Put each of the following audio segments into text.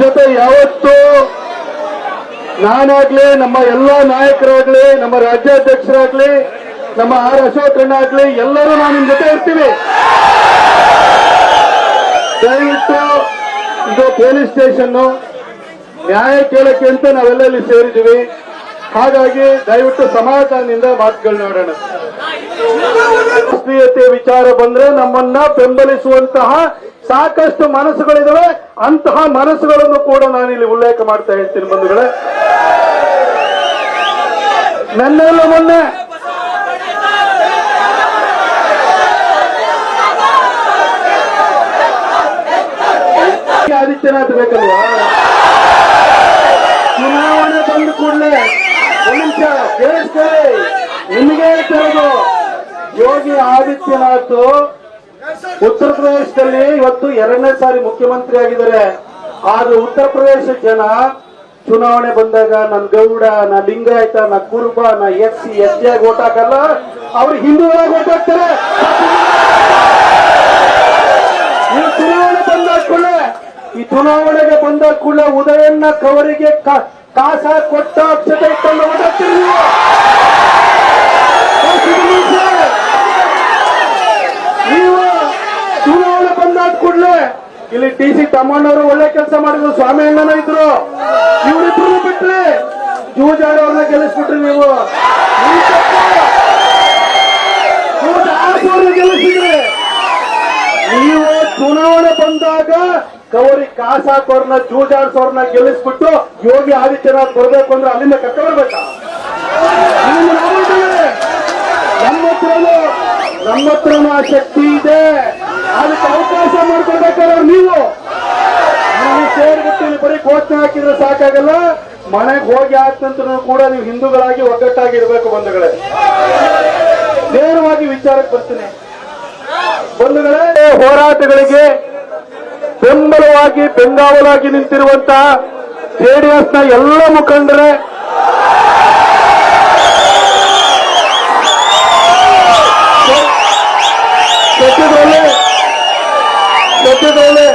ಜೊತೆ ಯಾವತ್ತೂ ನಾನಾಗ್ಲಿ, ನಮ್ಮ ಎಲ್ಲಾ ನಾಯಕರಾಗ್ಲಿ, ನಮ್ಮ ರಾಜ್ಯಾಧ್ಯಕ್ಷರಾಗ್ಲಿ, ನಮ್ಮ ಆರ್ ಅಶೋಕಣ್ಣ ಆಗ್ಲಿ, ಎಲ್ಲರೂ ನಾನು ಜೊತೆ ಇರ್ತೀವಿ. ದಯವಿಟ್ಟು ಇದು ಪೊಲೀಸ್ ಸ್ಟೇಷನ್ ನ್ಯಾಯ ಕೇಳಕ್ಕೆ ಅಂತ ನಾವೆಲ್ಲ ಇಲ್ಲಿ ಸೇರಿದ್ದೀವಿ. ಹಾಗಾಗಿ ದಯವಿಟ್ಟು ಸಮಾಧಾನದಿಂದ ಮಾತುಗಳನ್ನ ನೋಡೋಣ. ರಾಷ್ಟ್ರೀಯತೆ ವಿಚಾರ ಬಂದ್ರೆ ನಮ್ಮನ್ನ ಬೆಂಬಲಿಸುವಂತಹ ಸಾಕಷ್ಟು ಮನಸ್ಸುಗಳಿದಾವೆ ಅಂತಹ ಮನಸ್ಸುಗಳನ್ನು ಕೂಡ ನಾನು ಇಲ್ಲಿ ಉಲ್ಲೇಖ ಮಾಡ್ತಾ ಹೇಳ್ತೀನಿ ಬಂಧುಗಳೇ. ನನ್ನೆಲ್ಲ ಮೊನ್ನೆ ಆದಿತ್ಯನಾಥ್ ಬೇಕಲ್ವಾ? ಚುನಾವಣೆ ಬಂದ ಕೂಡಲೇ ನಿಮಿಷ ಕೇಳಿಸ್ತೇವೆ ನಿಮಗೆ ಯೋಗಿ ಆದಿತ್ಯನಾಥ್ ಉತ್ತರ ಪ್ರದೇಶದಲ್ಲಿ ಇವತ್ತು ಎರಡನೇ ಸಾರಿ ಮುಖ್ಯಮಂತ್ರಿ ಆಗಿದ್ದಾರೆ. ಆದ್ರೆ ಉತ್ತರ ಪ್ರದೇಶ ಜನ ಚುನಾವಣೆ ಬಂದಾಗ ನನ್ ಗೌಡ, ನಾ ಲಿಂಗಾಯತ, ನಾ ಕುರುಬ, ನಾ ಎಸ್ ಸಿ, ಎಸ್ ಟಿ ಆಗಿ ಓಟ್ ಹಾಕಲ್ಲ, ಅವ್ರು ಹಿಂದೂಗಳಾಗಿ ಓಟ್ ಹಾಕ್ತಾರೆ. ಈ ಚುನಾವಣೆ ಬಂದ ಕೂಡಲೇ, ಈ ಚುನಾವಣೆಗೆ ಬಂದ ಕೂಡಲೇ ಉದಯಣ್ಣ ಕವರಿಗೆ ಕಾಸ ಕೊಟ್ಟ ಅಕ್ಷತೆ ಇಟ್ಕೊಂಡು ಓಟ್ ನೀವು. ನೀವು ಚುನಾವಣೆ ಬಂದಾದ ಕೂಡಲೇ ಇಲ್ಲಿ ಟಿ ಸಿ ತಮ್ಮಣ್ಣವರು ಒಳ್ಳೆ ಕೆಲಸ ಮಾಡಿದ್ರು, ಸ್ವಾಮಿ ಅಣ್ಣನ ಇದ್ರು. ಇವರಿಬ್ರು ಬಿಟ್ರಿ. ಜೂಜಾರ ಅವ್ರನ್ನ ಗೆಲ್ಲಿಸ್ಬಿಟ್ರಿ ನೀವು. ಗೆಲ್ಲಿಸಿದ್ರಿ. ನೀವು ಚುನಾವಣೆ ಬಂದಾಗ ಕವರಿ ಕಾಸಾಕೋರ್ನ ಜೂಜಾಡ್ಸೋರ್ನ ಗೆಲ್ಲಿಸ್ಬಿಟ್ಟು ಯೋಗಿ ಆದಿತ್ಯನಾಥ್ ಬರ್ಬೇಕು ಅಂದ್ರೆ ಅಲ್ಲಿಂದ ಇದ್ದೀವಿ. ನಮ್ಮ ಹತ್ರನೂ ನಮ್ಮ ಹತ್ರನೂ ಆ ಶಕ್ತಿ ಇದೆ. ಅದಕ್ಕೆ ಅವಕಾಶ ಮಾಡ್ಕೊಳ್ಬೇಕಾದ್ರೆ ನೀವು. ನೀವು ಸೇರ್ಬಿಟ್ಟು ಬರೀ ಕೋಚ್ನ ಹಾಕಿದ್ರೆ ಸಾಕಾಗಲ್ಲ. ಮನೆಗೆ ಹೋಗಿ ನಂತರ ಕೂಡ ನೀವು ಹಿಂದೂಗಳಾಗಿ ಒಗ್ಗಟ್ಟಾಗಿ ಇರಬೇಕು ಬಂಧುಗಳೇ. ನೇರವಾಗಿ ವಿಚಾರಕ್ಕೆ ಬರ್ತೀನಿ. ಬಂಧುಗಳೇ, ಹೋರಾಟಗಳಿಗೆ ಬೆಂಬಲವಾಗಿ, ಬೆಂಗಾವಲಾಗಿ ನಿಂತಿರುವಂತಹ ಜೆಡಿಎಸ್ನ ಎಲ್ಲ ಮುಖಂಡರೇ ಸದ್ಯದಲ್ಲೇ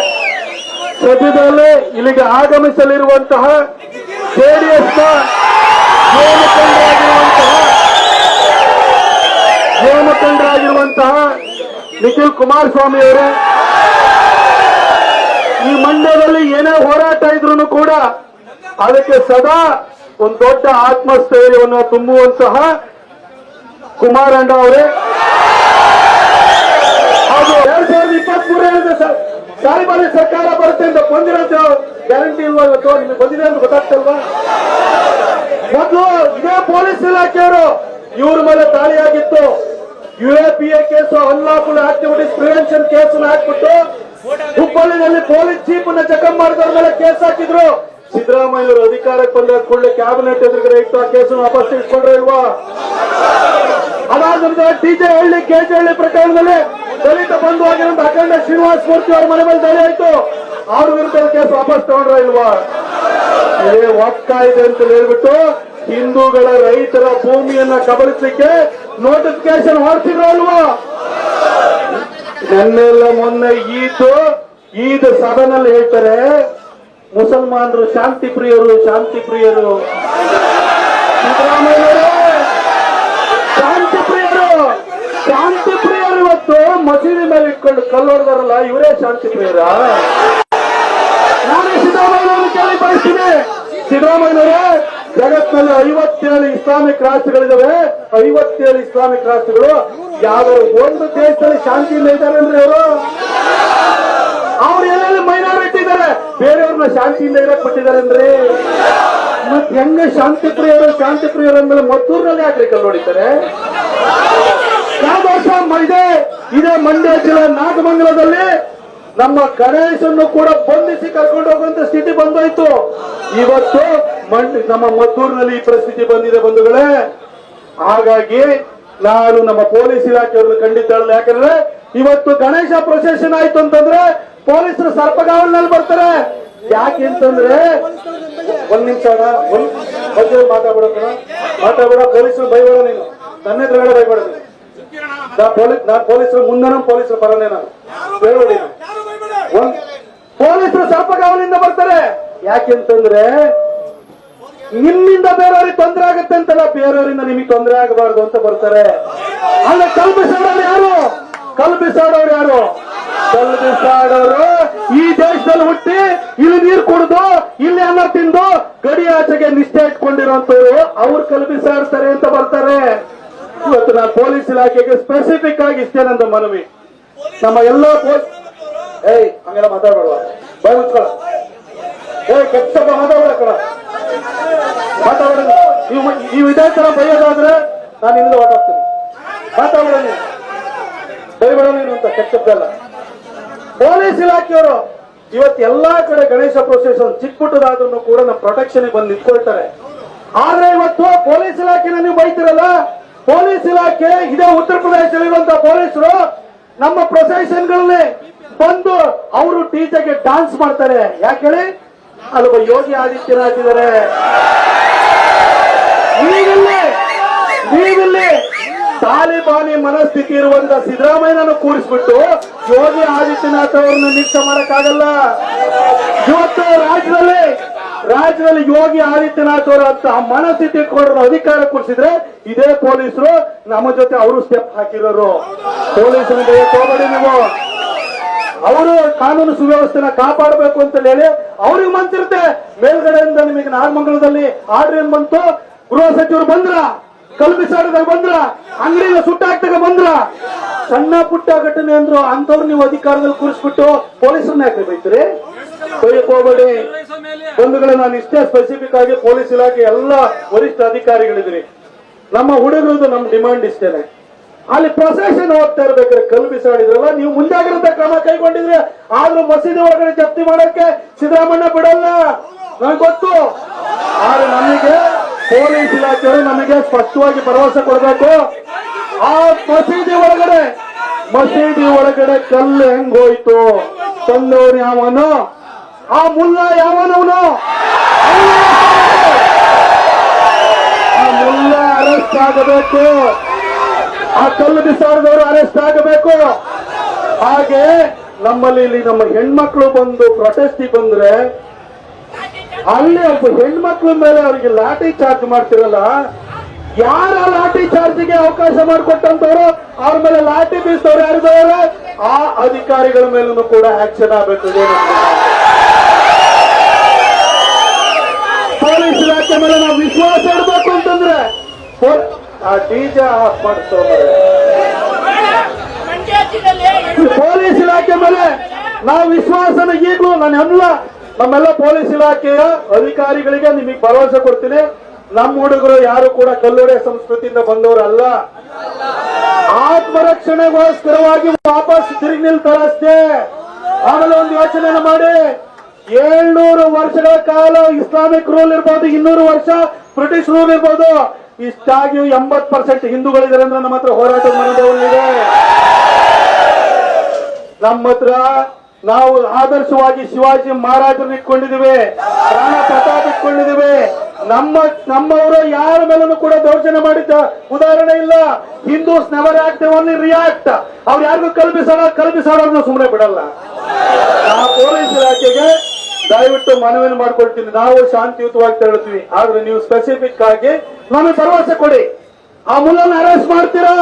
ಸದ್ಯದಲ್ಲೇ ಇಲ್ಲಿಗೆ ಆಗಮಿಸಲಿರುವಂತಹ ಜೆಡಿಎಸ್ನ ಮುಖಂಡರಾಗಿರುವಂತಹ ಯುವ ಮುಖಂಡರಾಗಿರುವಂತಹ ನಿಖಿಲ್ ಕುಮಾರಸ್ವಾಮಿ ಅವರು ಈ ಮಂಡ್ಯದಲ್ಲಿ ಏನೇ ಹೋರಾಟ ಇದ್ರು ಕೂಡ ಅದಕ್ಕೆ ಸದಾ ಒಂದು ದೊಡ್ಡ ಆತ್ಮಸ್ಥೈರ್ಯವನ್ನು ತುಂಬುವಂತಹ ಕುಮಾರಣ್ಣ ಅವರೇ ಬಾರಿ ಸರ್ಕಾರ ಬರುತ್ತೆ ಅಂತ ಬಂದಿರೋದು ಗ್ಯಾರಂಟಿ ಇಲ್ವಾ ಇವತ್ತು? ನಿಮಗೆ ಬಂದಿದೆ ಅಂತ ಗೊತ್ತಾಗ್ತಲ್ವಾ? ಮೊದಲು ಇದೇ ಪೊಲೀಸ್ ಇಲಾಖೆಯವರು ಇವ್ರ ಮೇಲೆ ದಾಳಿಯಾಗಿತ್ತು U A P A case unlawful activities prevention case ಹಾಕ್ಬಿಟ್ಟು ಹುಬ್ಬಳ್ಳಿನಲ್ಲಿ ಪೊಲೀಸ್ ಚೀಫ್ನ ಚೆಕಪ್ ಮಾಡಿದವ್ರ ಮೇಲೆ ಕೇಸ್ ಹಾಕಿದ್ರು. ಸಿದ್ದರಾಮಯ್ಯ ಅಧಿಕಾರಕ್ಕೆ ಬಂದ ಕೂಡಲೇ ಕ್ಯಾಬಿನೆಟ್ ಎದುರುಗಡೆ ಇಟ್ಟು ಆ ಕೇಸನ್ನು ವಾಪಸ್ ಇಟ್ಕೊಂಡ್ರೆ ಇಲ್ವಾ? ಅದಾದ ನಂತರ ಟಿಜೆ ಹಳ್ಳಿ ಕೆಜೆ ಹಳ್ಳಿ ಪ್ರಕರಣದಲ್ಲಿ ದಲಿತ ಬಂಧು ಆಗಿರುವಂತಹ ಅಖಂಡ ಶ್ರೀನಿವಾಸ ಮೂರ್ತಿ ಅವರ ಮನೆ ಮೇಲೆ ದಾಳಿ ಆಯ್ತು. ಅವ್ರ ವಿರುದ್ಧ ಕೇಸ್ ವಾಪಸ್ ತಗೊಂಡ್ರ ಇಲ್ವಾ? ಏ, ಒಕ್ಕ ಇದೆ ಅಂತ ಹೇಳ್ಬಿಟ್ಟು ಹಿಂದೂಗಳ ರೈತರ ಭೂಮಿಯನ್ನ ಕಬಳಿಸಲಿಕ್ಕೆ ನೋಟಿಫಿಕೇಶನ್ ಹೊರತಿದ್ರು ಅಲ್ವಾ ನೆನ್ನೆಲ್ಲ ಮೊನ್ನೆ ಈದು. ಈದ್ ಸದನಲ್ಲಿ ಹೇಳ್ತಾರೆ, ಮುಸಲ್ಮಾನರು ಶಾಂತಿ ಪ್ರಿಯರು ಶಾಂತಿ ಪ್ರಿಯರು ಸಿದ್ದರಾಮಯ್ಯನವರೇ ಶಾಂತಿ ಪ್ರಿಯರು ಶಾಂತಿ ಪ್ರಿಯರು ಇವತ್ತು ಮಸೀದಿ ಮೇಲೆ ಇಟ್ಕೊಂಡು ಕಲ್ಲೊಡ್ದಾರಲ್ಲ ಇವರೇ ಶಾಂತಿ ಪ್ರಿಯರ. ನಾನೇ ಸಿದ್ದರಾಮಯ್ಯನವರು ಕೇಳಿ ಬಯಸ್ತೀನಿ. ಸಿದ್ದರಾಮಯ್ಯನವರೇ, ಜಗತ್ತಿನಲ್ಲಿ ಐವತ್ತೇಳು ಇಸ್ಲಾಮಿಕ್ ರಾಷ್ಟ್ರಗಳಿದಾವೆ. ಐವತ್ತೇಳು ಇಸ್ಲಾಮಿಕ್ ರಾಷ್ಟ್ರಗಳು. ಯಾವ ಒಂದು ದೇಶದಲ್ಲಿ ಇಲ್ಲ ಇದ್ದಾರೆ ಅಂದ್ರೆ ಅವರು ಅವ್ರು ಎಲ್ಲೆಲ್ಲಿ ಮೈನಾರಿಟಿ ಇದ್ದಾರೆ? ಬೇರೆಯವ್ರನ್ನ ಶಾಂತಿಯಿಂದ ಇರಕ್ ಕೊಟ್ಟಿದ್ದಾರೆ ಅಂದ್ರೆ? ಮತ್ತೆ ಹೆಂಗೆ ಶಾಂತಿ ಪ್ರಿಯರು ಶಾಂತಿ ಪ್ರಿಯರು ಅಂದ್ಮೇಲೆ ಮದ್ದೂರಿನಲ್ಲಿ ಯಾಕ್ರಿ ಕಲ್ಲು ವರ್ಷ ಇದೆ. ಇದೇ ಮಂಡ್ಯ ಜಿಲ್ಲೆ ನಾಗಮಂಗಲದಲ್ಲಿ ನಮ್ಮ ಗಣೇಶನ್ನು ಕೂಡ ಬಂಧಿಸಿ ಕರ್ಕೊಂಡು ಹೋಗುವಂತ ಸ್ಥಿತಿ ಬಂದೋಯ್ತು. ಇವತ್ತು ನಮ್ಮ ಮದ್ದೂರಿನಲ್ಲಿ ಈ ಪರಿಸ್ಥಿತಿ ಬಂದಿದೆ ಬಂಧುಗಳೇ. ಹಾಗಾಗಿ ನಾನು ನಮ್ಮ ಪೊಲೀಸ್ ಇಲಾಖೆಯವ್ರನ್ನ ಖಂಡಿತ ಯಾಕಂದ್ರೆ ಇವತ್ತು ಗಣೇಶ ಪ್ರೊಸೆಷನ್ ಆಯ್ತು ಅಂತಂದ್ರೆ ಪೊಲೀಸರು ಸರ್ಪಗಾವಲಿನಲ್ಲಿ ಬರ್ತಾರೆ. ಯಾಕೆ ಅಂತಂದ್ರೆ ಒಂದ್ ನಿಮಿಷ ಒಂದ್ ಮಧ್ಯ ಮಾತಾಡ್ಬೇಡ ಪೊಲೀಸರು ಬೈಬೇಡ ನೀನು. ನನ್ನ ಎದುರುಗಡೆ ಬೈಬೇಡ ನೀನು ಪೊಲೀಸರು ಮುಂದನೂ ಪೊಲೀಸರು ಪರನೇ ನಾನು. ಹೇಳ್ಬೇಡಿ ಪೊಲೀಸರು ಸರ್ಪಗಾವಲಿಂದ ಬರ್ತಾರೆ. ಯಾಕೆಂತಂದ್ರೆ ನಿಮ್ಮಿಂದ ಬೇರೆಯವ್ರಿಗೆ ತೊಂದರೆ ಆಗುತ್ತೆ ಅಂತಲ್ಲ ಬೇರೆಯವರಿಂದ ನಿಮಗೆ ತೊಂದರೆ ಆಗಬಾರ್ದು ಅಂತ ಬರ್ತಾರೆ. ಅಲ್ಲ ಕಲ್ಪಿಸೋದ್ರಲ್ಲಿ ಯಾರು? ಕಲ್ಪಿಸಾಡೋರು ಯಾರು? ಕಲ್ಪಿಸಾಡೋರು ಈ ದೇಶದಲ್ಲಿ ಹುಟ್ಟಿ ಇಲ್ಲಿ ನೀರು ಕುಡಿದು ಇಲ್ಲಿ ಅನ್ನ ತಿಂದು ಗಡಿ ಆಚೆಗೆ ನಿಷ್ಠೆ ಇಟ್ಕೊಂಡಿರೋಂಥವ್ರು ಅವ್ರು ಕಲ್ಪಿಸಾಡ್ತಾರೆ ಅಂತ ಬರ್ತಾರೆ. ಇವತ್ತು ನಾ ಪೊಲೀಸ್ ಇಲಾಖೆಗೆ ಸ್ಪೆಸಿಫಿಕ್ ಆಗಿ ಇಷ್ಟೇ ನಂದು ಮನವಿ. ನಮ್ಮ ಎಲ್ಲ ಏಯ್, ಹಂಗೆಲ್ಲ ಮಾತಾಡ್ಬೇಡ. ಬಾಯ್ ಮುಚ್ಕೊಳ ಏಯ್, ಕೆಟ್ಟ ಮಾತಾಡ್ಬೇಡ ಕಣ. ಮಾತಾಡೋಣ ಈ ನೀವು ಬೈಯೋದಾದ್ರೆ ನಾನು ಇಲ್ಲಿಂದ ಹೊರಟೋಗ್ತೀನಿ. ಮಾತಾಡೋಣ ನೀವು ಬೈಬೇಡ ನೀನು ಅಂತ ಕೆಟ್ಟದ್ದಲ್ಲ ಪೊಲೀಸ್ ಇಲಾಖೆಯವರು ಇವತ್ತು ಎಲ್ಲಾ ಕಡೆ ಗಣೇಶ ಪ್ರೊಸೆಷನ್ ಚಿಕ್ಕ ಪುಟ್ಟದಾದ್ರೂ ಕೂಡ ನಮ್ಮ ಪ್ರೊಟೆಕ್ಷನ್ ಬಂದು ನಿಂತ್ಕೊಳ್ತಾರೆ. ಆದ್ರೆ ಇವತ್ತು ಪೊಲೀಸ್ ಇಲಾಖೆನ ನೀವು ಬೈತಿರಲ್ಲ? ಪೊಲೀಸ್ ಇಲಾಖೆ, ಇದೇ ಉತ್ತರ ಪ್ರದೇಶದಲ್ಲಿರುವಂತಹ ಪೊಲೀಸರು ನಮ್ಮ ಪ್ರೊಸೆಷನ್ಗಳಲ್ಲಿ ಬಂದು ಅವರು ಟೀಚರ್ಗೆ ಡಾನ್ಸ್ ಮಾಡ್ತಾರೆ. ಯಾಕೆ ಹೇಳಿ? ಅಲ್ಲೊಬ್ಬ ಯೋಗಿ ಆದಿತ್ಯನಾಥ್ ಇದ್ದಾರೆ ನೀವಿಲ್ಲಿ ನೀವಿಲ್ಲಿ ತಾಲಿಬಾನಿ ಮನಸ್ಥಿತಿ ಇರುವಂತ ಸಿದ್ದರಾಮಯ್ಯನನ್ನು ಕೂರಿಸ್ಬಿಟ್ಟು ಯೋಗಿ ಆದಿತ್ಯನಾಥ್ ಅವರನ್ನು ನಿರೀಕ್ಷೆ ಮಾಡಕ್ಕಾಗಲ್ಲ. ಇವತ್ತು ರಾಜ್ಯದಲ್ಲಿ ರಾಜ್ಯದಲ್ಲಿ ಯೋಗಿ ಆದಿತ್ಯನಾಥ್ ಅವರ ಅಂತ ಮನಸ್ಥಿತಿ ಇಟ್ಕೊಂಡ್ರ ಅಧಿಕಾರ ಕೊಡಿಸಿದ್ರೆ ಇದೇ ಪೊಲೀಸರು ನಮ್ಮ ಜೊತೆ ಅವರು ಸ್ಟೆಪ್ ಹಾಕಿರೋರು. ಪೊಲೀಸರಿಗೆ ತೋಬಡಿ ನೀವು. ಅವರು ಕಾನೂನು ಸುವ್ಯವಸ್ಥೆನ ಕಾಪಾಡಬೇಕು ಅಂತ ಹೇಳಿ ಅವ್ರಿಗೆ ಮನ್ಸಿರುತ್ತೆ. ಮೇಲ್ಗಡೆಯಿಂದ ನಿಮಗೆ ನಾರ್ಮಂಗಲದಲ್ಲಿ ಆರ್ಡರ್ ಏನ್ ಬಂತು? ಗೃಹ ಸಚಿವರು ಬಂದ್ರ? ಕಲ್ಪಿಸಾಡದಾಗ ಬಂದ್ರ? ಅಂಗಡಿಗೆ ಸುಟ್ಟಾಕ್ದಾಗ ಬಂದ್ರ? ಸಣ್ಣ ಪುಟ್ಟ ಘಟನೆ ಅಂದ್ರು ಅಂತವ್ರು ನೀವು ಅಧಿಕಾರದಲ್ಲಿ ಕೂರಿಸ್ಬಿಟ್ಟು ಪೊಲೀಸರನ್ನ ಯಾಕೆ ಬೈತೀರಿ? ಹೋಗ್ಬೇಡಿ. ಬಂಧುಗಳೇ ನಾನು ಇಷ್ಟೇ ಸ್ಪೆಸಿಫಿಕ್ ಆಗಿ ಪೊಲೀಸ್ ಇಲಾಖೆ ಎಲ್ಲ ವರಿಷ್ಠ ಅಧಿಕಾರಿಗಳಿದ್ರಿ ನಮ್ಮ ಹುಡುಗರದು ನಮ್ಮ ಡಿಮಾಂಡ್ ಇಷ್ಟೇನೆ. ಅಲ್ಲಿ ಪ್ರೊಸೆಷನ್ ಹೋಗ್ತಾ ಇರ್ಬೇಕಾದ್ರೆ ಕಲ್ಲು ಬಿಸಾಡಿದ್ರಲ್ಲ, ನೀವು ಮುಂಜಾಗ್ರತೆ ಕ್ರಮ ಕೈಗೊಂಡಿದ್ರೆ, ಆದ್ರೂ ಮಸೀದಿ ಒಳಗಡೆ ಜಪ್ತಿ ಮಾಡಕ್ಕೆ ಸಿದ್ದರಾಮಣ್ಣ ಬಿಡಲ್ಲ. ನನಗೆ ಗೊತ್ತು. ಆದ್ರೆ ನಮಗೆ ಪೊಲೀಸ್ ಇಲಾಖೆಯವರು ನಮಗೆ ಸ್ಪಷ್ಟವಾಗಿ ಭರವಸೆ ಕೊಡಬೇಕು. ಆ ಮಸೀದಿ ಒಳಗಡೆ ಮಸೀದಿ ಒಳಗಡೆ ಕಲ್ಲು ಹೆಂಗ್ ಹೋಯ್ತು? ತಂದವನು ಯಾವನು? ಆ ಮುಲ್ಲ ಯಾವನವನು? ಆ ಮುಲ್ಲ ಅರೆಸ್ಟ್ ಆಗಬೇಕು. ಆ ಕಲ್ಲು ಬಿಸಾಡಿದವರು ಅರೆಸ್ಟ್ ಆಗಬೇಕು. ಹಾಗೆ ನಮ್ಮಲ್ಲಿ ಇಲ್ಲಿ ನಮ್ಮ ಹೆಣ್ಮಕ್ಳು ಬಂದು ಪ್ರೊಟೆಸ್ಟ್ ಬಂದ್ರೆ, ಅಲ್ಲಿ ಒಬ್ಬ ಹೆಣ್ಮಕ್ಳ ಮೇಲೆ ಅವರಿಗೆ ಲಾಠಿ ಚಾರ್ಜ್ ಮಾಡ್ತಿರಲ್ಲ, ಯಾರ ಲಾಠಿ ಚಾರ್ಜ್ಗೆ ಅವಕಾಶ ಮಾಡಿಕೊಟ್ಟಂತವ್ರು? ಅವ್ರ ಮೇಲೆ ಲಾಠಿ ಬೀಸಿದವ್ರು ಯಾರಿದವರು ಆ ಅಧಿಕಾರಿಗಳ ಮೇಲೂ ಕೂಡ ಆಕ್ಷನ್ ಆಗಬೇಕು. ಮೇಲೆ ನಾವು ವಿಶ್ವಾಸ ಇಡಬೇಕು ಅಂತಂದ್ರೆ ಆ ಡಿಜೆ ಆಫ್ ಮಾಡ್ತಾರೆ ಮಂಡ್ಯ ಜಿಲ್ಲೆಯಲ್ಲಿ ಪೊಲೀಸ್ ಇಲಾಖೆ ಮೇಲೆ ನಾವು ವಿಶ್ವಾಸನ ಈಗಲೂ ನಾನು ಎಲ್ಲ ನಮ್ಮೆಲ್ಲ ಪೊಲೀಸ್ ಇಲಾಖೆಯ ಅಧಿಕಾರಿಗಳಿಗೆ ನಿಮಗೆ ಭರವಸೆ ಕೊಡ್ತೀನಿ. ನಮ್ಮ ಹುಡುಗರು ಯಾರು ಕೂಡ ಕಲ್ಲುಡೆ ಸಂಸ್ಕೃತಿಯಿಂದ ಬಂದವರಲ್ಲ. ಆತ್ಮರಕ್ಷಣೆಗೋಸ್ಕರವಾಗಿ ವಾಪಸ್ ತಿರುಗಿ ನಿಲ್ತಾರಷ್ಟೇ ಆಮೇಲೆ ಒಂದು ಯೋಚನೆ ಮಾಡಿ. ಏಳ್ನೂರು ವರ್ಷಗಳ ಕಾಲ ಇಸ್ಲಾಮಿಕ್ ರೂಲ್ ಇರ್ಬೋದು, ಇನ್ನೂರು ವರ್ಷ ಬ್ರಿಟಿಷ್ ರೂಲ್ ಇರ್ಬೋದು. ಇಷ್ಟಾಗಿ ಎಂಬತ್ ಪರ್ಸೆಂಟ್ ಹಿಂದೂಗಳಿದ್ದಾರೆ ಅಂದ್ರೆ ನಮ್ಮ ಹತ್ರ ಹೋರಾಟದ ಮನೋಭಾವನೆ ನಮ್ಮ ಹತ್ರ ನಾವು ಆದರ್ಶವಾಗಿ ಶಿವಾಜಿ ಮಹಾರಾಜರು ಇಟ್ಕೊಂಡಿದ್ದೀವಿ ರಾಣ ಪ್ರತಾಪ್ ಇಟ್ಕೊಂಡಿದ್ದೀವಿ. ನಮ್ಮ, ನಮ್ಮವರು ಯಾರ ಮೇಲೂ ಕೂಡ ದೌರ್ಜನ್ಯ ಮಾಡಿದ್ದ ಉದಾಹರಣೆ ಇಲ್ಲ. Hindus never act only react. ಅವ್ರು ಯಾರಿಗೂ ಕಲ್ಪಿಸೋಣ ಕಲ್ಪಿಸೋಣ ಸುಮ್ಮನೆ ಬಿಡಲ್ಲ. ಆ ಪೊಲೀಸ್ ಇಲಾಖೆಗೆ ದಯವಿಟ್ಟು ಮನವಿಯನ್ನು ಮಾಡ್ಕೊಳ್ತೀನಿ. ನಾವು ಶಾಂತಿಯುತವಾಗಿ ತೆರಳುತ್ತೀವಿ. ಆದ್ರೆ ನೀವು ಸ್ಪೆಸಿಫಿಕ್ ಆಗಿ ನಮಗೆ ಭರವಸೆ ಕೊಡಿ. ಆ ಮುಲ್ಲನ್ನು ಅರೆಸ್ಟ್ ಮಾಡ್ತೀರಾ?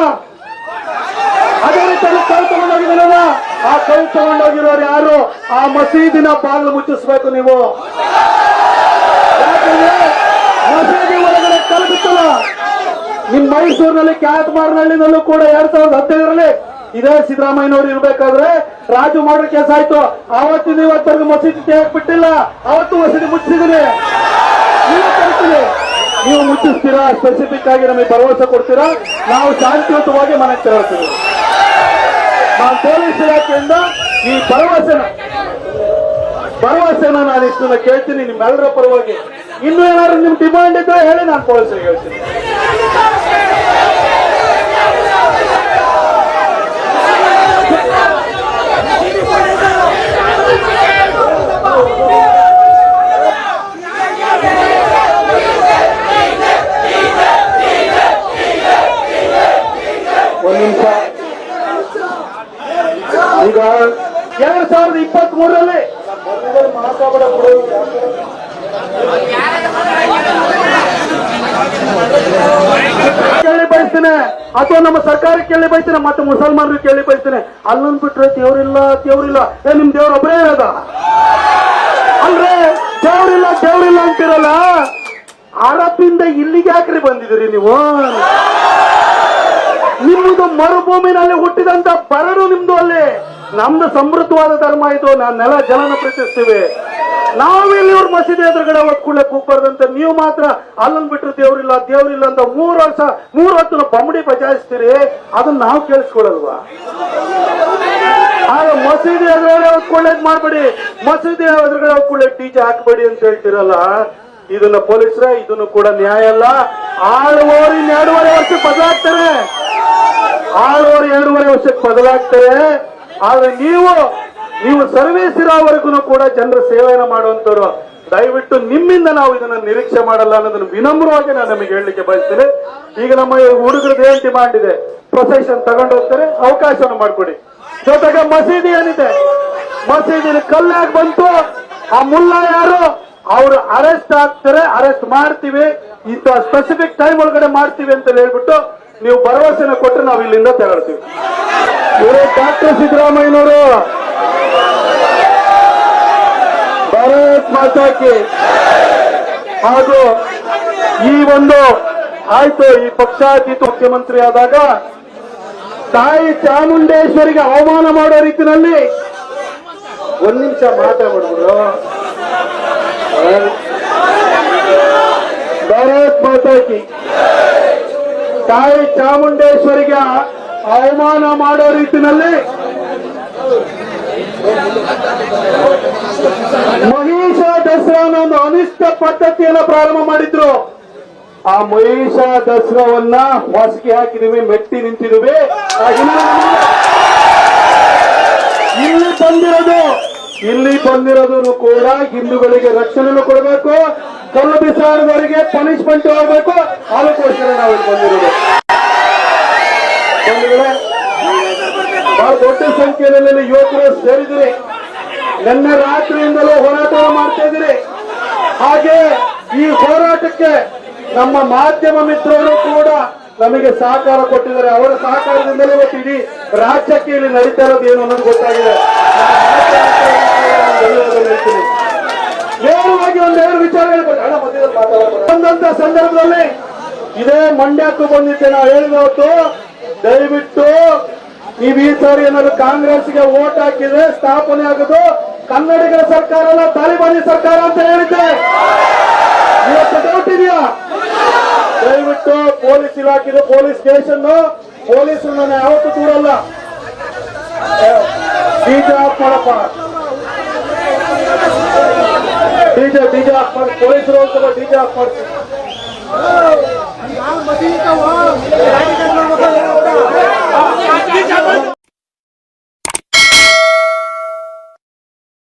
ಅದೇ ರೀತಿಯಲ್ಲಿ ಕೈ ತಗೊಂಡೋಗಿದಾರಲ್ಲ ಆ ಕೈ ತಗೊಂಡೋಗಿರೋರು ಯಾರು? ಆ ಮಸೀದಿನ ಬಾಗಿಲು ಮುಚ್ಚಿಸ್ಬೇಕು ನೀವು. ಮಸೀದಿ ಒಳಗಡೆ ಕಲ್ಪಿಸಲ್ಲ ನಿಮ್ ಮೈಸೂರಿನಲ್ಲಿ ಕ್ಯಾತ್ಮಾರ್ನಹಳ್ಳಿನಲ್ಲೂ ಕೂಡ ಎರಡ್ ಸಾವಿರದ ಹದಿನೈದರಲ್ಲಿ ಇದೇ ಸಿದ್ದರಾಮಯ್ಯನವರು ಇರ್ಬೇಕಾದ್ರೆ ರಾಜು ಮಾಡ್ರ ಕೆಲಸ ಆಯ್ತು. ಅವತ್ತಿನ ಇವತ್ತರೆಗೂ ಮಸೀದಿ ತೆಗೆಕ್ ಬಿಟ್ಟಿಲ್ಲ ಅವತ್ತು ಮಸೀದಿ ಮುಚ್ಚಿಸಿದ್ದೀನಿ ನೀವು ನೀವು ಮುಚ್ಚಿಸ್ತೀರಾ? ಸ್ಪೆಸಿಫಿಕ್ ಆಗಿ ನಮಗೆ ಭರವಸೆ ಕೊಡ್ತೀರಾ? ನಾವು ಶಾಂತಿಯುತವಾಗಿ ಮನೆ ತೆರಳ್ತೀವಿ. ನಾನು ಪೊಲೀಸ್ ಇಲಾಖೆಯಿಂದ ಈ ಭರವಸೆನ ಭರವಸೆನ ನಾನು ಇಷ್ಟನ್ನ ಕೇಳ್ತೀನಿ ನಿಮ್ಮೆಲ್ಲರ ಪರವಾಗಿ. ಇನ್ನು ಏನಾದ್ರು ನಿಮ್ ಡಿಮಾಂಡ್ ಇದ್ರೆ ಹೇಳಿ, ನಾನು ಪೊಲೀಸರಿಗೆ ಹೇಳ್ತೀನಿ ಒಂದ್ ನಿಮಿಷ ಈಗ ಎರಡ್ ಸಾವಿರದ ಇಪ್ಪತ್ತ್ ಮೂರರಲ್ಲಿ ಮಾತಾಡ ಕೇಳಿ ಬಯಸ್ತೇನೆ ಅಥವಾ ನಮ್ಮ ಸರ್ಕಾರಕ್ಕೆ ಕೇಳಿ ಬಯಸ್ತೇನೆ, ಮತ್ತೆ ಮುಸಲ್ಮಾನರು ಕೇಳಿ ಬೈತಾನೆ ಅಲ್ಲೊಂದ್ ಬಿಟ್ರೆ ದೇವ್ರಿಲ್ಲ ದೇವ್ರಿಲ್ಲ. ಏ, ನಿಮ್ ದೇವ್ರ ಒಬ್ಬರೇ ಇರೋದ? ಅಲ್ರೇ, ದೇವ್ರಿಲ್ಲ ದೇವ್ರಿಲ್ಲ ಅಂತಿರಲ್ಲ? ಅರಬಿಂದ ಇಲ್ಲಿಗೆ ಯಾಕ್ರಿ ಬಂದಿದ್ರಿ ನೀವು? ನಿಮ್ಮದು ಮರುಭೂಮಿನಲ್ಲಿ ಹುಟ್ಟಿದಂತ ಬರಡು ನಿಮ್ದು ಅಲ್ಲಿ. ನಮ್ದು ಸಮೃದ್ಧವಾದ ಧರ್ಮ ಇದು. ನಾವು ನೆಲ ಜಲನ ಪ್ರೀತಿಸ್ತೀವಿ ನಾವಿಲ್ಲಿ ಇವ್ರ ಮಸೀದಿ ಎದುರುಗಡೆ ಒಟ್ಕೊಳ್ಳೆ ಕೂಗ್ಬಾರ್ದಂತ. ನೀವು ಮಾತ್ರ ಅಲ್ಲನ್ ಬಿಟ್ಟರು ದೇವ್ರಿಲ್ಲ ದೇವ್ರಿಲ್ಲ ಅಂತ ಮೂರ್ ವರ್ಷ, ಮೂರ್ ಹೊತ್ತು ಬಮ್ಮಡಿ ಬಜಾಯಿಸ್ತೀರಿ. ಅದನ್ನ ನಾವು ಕೇಳಿಸ್ಕೊಳಲ್ವಾ ಆಗ ಮಸೀದಿ ಎದುರುಗಡೆ ಒತ್ಕೊಳ್ಳೇದ್ ಮಾಡ್ಬೇಡಿ. ಮಸೀದಿ ಎದುರುಗಡೆ ಒತ್ಕೊಳ್ಳೆ ಟೀಚರ್ ಹಾಕ್ಬೇಡಿ ಅಂತ ಹೇಳ್ತಿರಲ್ಲ? ಇದನ್ನ ಪೊಲೀಸ್ರ, ಇದನ್ನು ಕೂಡ ನ್ಯಾಯ ಅಲ್ಲ. ಆಳುವವರು ಎರಡೂವರೆ ವರ್ಷಕ್ಕೆ ಬದಲಾಗ್ತಾರೆ. ಆಳುವವರು ಎರಡೂವರೆ ವರ್ಷಕ್ಕೆ ಬದಲಾಗ್ತಾರೆ. ಆದ್ರೆ ನೀವು ನೀವು ಸರ್ವಿಸ್ ಇರೋವರೆಗೂ ಕೂಡ ಜನರ ಸೇವೆಯನ್ನು ಮಾಡುವಂತವ್ರು ದಯವಿಟ್ಟು ನಿಮ್ಮಿಂದ ನಾವು ಇದನ್ನ ನಿರೀಕ್ಷೆ ಮಾಡಲ್ಲ ಅನ್ನೋದನ್ನು ವಿನಮ್ರವಾಗಿ ನಾನು ನಿಮಗೆ ಹೇಳಲಿಕ್ಕೆ ಬಯಸ್ತೇನೆ. ಈಗ ನಮ್ಮ ಹುಡುಗರದ್ದು ಏನ್ ಡಿಮಾಂಡ್ ಇದೆ ಪ್ರೊಸೆಷನ್ ತಗೊಂಡು ಹೋಗ್ತಾರೆ, ಅವಕಾಶವನ್ನು ಮಾಡ್ಕೊಡಿ. ಜೊತೆಗೆ ಮಸೀದಿ ಏನಿದೆ? ಮಸೀದಿ ಕಲ್ಲಾಗಿ ಬಂತು. ಆ ಮುಲ್ಲ ಯಾರು? ಅವರು ಅರೆಸ್ಟ್ ಆಗ್ತಾರೆ ಅರೆಸ್ಟ್ ಮಾಡ್ತೀವಿ. ಇಂಥ ಸ್ಪೆಸಿಫಿಕ್ ಟೈಮ್ ಒಳಗಡೆ ಮಾಡ್ತೀವಿ ಅಂತ ಹೇಳ್ಬಿಟ್ಟು ನೀವು ಭರವಸೆನ ಕೊಟ್ಟರೆ ನಾವು ಇಲ್ಲಿಂದ ತಗೊಳ್ತೀವಿ ಇವರು ಡಾಕ್ಟರ್ ಸಿದ್ದರಾಮಯ್ಯನವರು. ಭಾರತ್ ಮಾತಾಕಿ. ಹಾಗೂ ಈ ಒಂದು ಆಯ್ತು, ಈ ಪಕ್ಷಾತೀತ ಮುಖ್ಯಮಂತ್ರಿ ಆದಾಗ ತಾಯಿ ಚಾಮುಂಡೇಶ್ವರಿಗೆ ಅವಮಾನ ಮಾಡೋ ರೀತಿನಲ್ಲಿ ಒಂದ್ ನಿಮಿಷ ಮಾತಾಡ್ಬಿಡ್ಬಿಡು ಭಾರತ್ ಮಾತಾಕಿ. ತಾಯಿ ಚಾಮುಂಡೇಶ್ವರಿಗೆ ಅವಮಾನ ಮಾಡೋ ರೀತಿನಲ್ಲಿ ಮಹಿಷ ದಸರಾನ ಒಂದು ಅನಿಷ್ಟ ಪದ್ಧತಿಯನ್ನು ಪ್ರಾರಂಭ ಮಾಡಿದ್ರು. ಆ ಮಹಿಷ ದಸರಾವನ್ನ ಹೊಸಕಿ ಹಾಕಿದೀವಿ ಮೆಟ್ಟಿ ನಿಂತಿದೀವಿ ಇಲ್ಲಿ ಬಂದಿರೋದು, ಇಲ್ಲಿ ಬಂದಿರೋದನ್ನು ಕೂಡ ಹಿಂದೂಗಳಿಗೆ ರಕ್ಷಣೆನೂ ಕೊಡಬೇಕು. ಕಲ್ಲು ಬಿಸಾಡಿದವರಿಗೆ ಪನಿಷ್ಮೆಂಟ್ ಆಗಬೇಕು. ಅದಕ್ಕೋಸ್ಕರ ನಾವು ಬಂದಿರೋದು. ಬಹಳ ದೊಡ್ಡ ಸಂಖ್ಯೆಯಲ್ಲಿ ಯುವಕರು ಸೇರಿದಿರಿ ನಿನ್ನೆ ರಾತ್ರಿಯಿಂದಲೂ ಹೋರಾಟ ಮಾಡ್ತಾ ಇದ್ದೀರಿ. ಹಾಗೆ ಈ ಹೋರಾಟಕ್ಕೆ ನಮ್ಮ ಮಾಧ್ಯಮ ಮಿತ್ರರು ಕೂಡ ನಮಗೆ ಸಹಕಾರ ಕೊಟ್ಟಿದ್ದಾರೆ. ಅವರ ಸಹಕಾರದಿಂದಲೇ ಇವತ್ತು ಇಡೀ ರಾಜ್ಯಕ್ಕೆ ಇಲ್ಲಿ ನಡೀತಾ ಇರೋದು ಏನು ಅನ್ನೋದು ಗೊತ್ತಾಗಿದೆ. ನೇರವಾಗಿ ಒಂದೆರಡು ವಿಚಾರ ಹೇಳ್ಬೇಕು. ಬಂದಂತ ಸಂದರ್ಭದಲ್ಲಿ ಇದೇ ಮಂಡ್ಯಕ್ಕೂ ಬಂದಿದ್ದೆ. ನಾವು ಹೇಳಿದ ದಯವಿಟ್ಟು ನೀವು ಈ ಸಾರಿ ಏನಾದ್ರು ಕಾಂಗ್ರೆಸ್ಗೆ ವೋಟ್ ಹಾಕಿದ್ರೆ ಸ್ಥಾಪನೆ ಆಗೋದು ಕನ್ನಡಿಗರ ಸರ್ಕಾರ ಅಲ್ಲ, ತಾಲಿಬಾನಿ ಸರ್ಕಾರ ಅಂತ ಹೇಳಿದ್ದೆ. ದಯವಿಟ್ಟು ಪೊಲೀಸ್ ಇಲಾಖೆ ಪೊಲೀಸ್ ಸ್ಟೇಷನ್ ಪೊಲೀಸ್ ನಾನು ಯಾವತ್ತೂ ದೂರಲ್ಲ. ಡಿಜೆ ಆಫ್ ಮಾಡಪ್ಪ. ಡಿಜೆ ಡಿಜೆ ಆಫ್ ಮಾಡಿ, ಪೊಲೀಸರು ಡಿಜೆ ಆಫ್ ಮಾಡ್ತೀನಿ मसील त उहा मसालो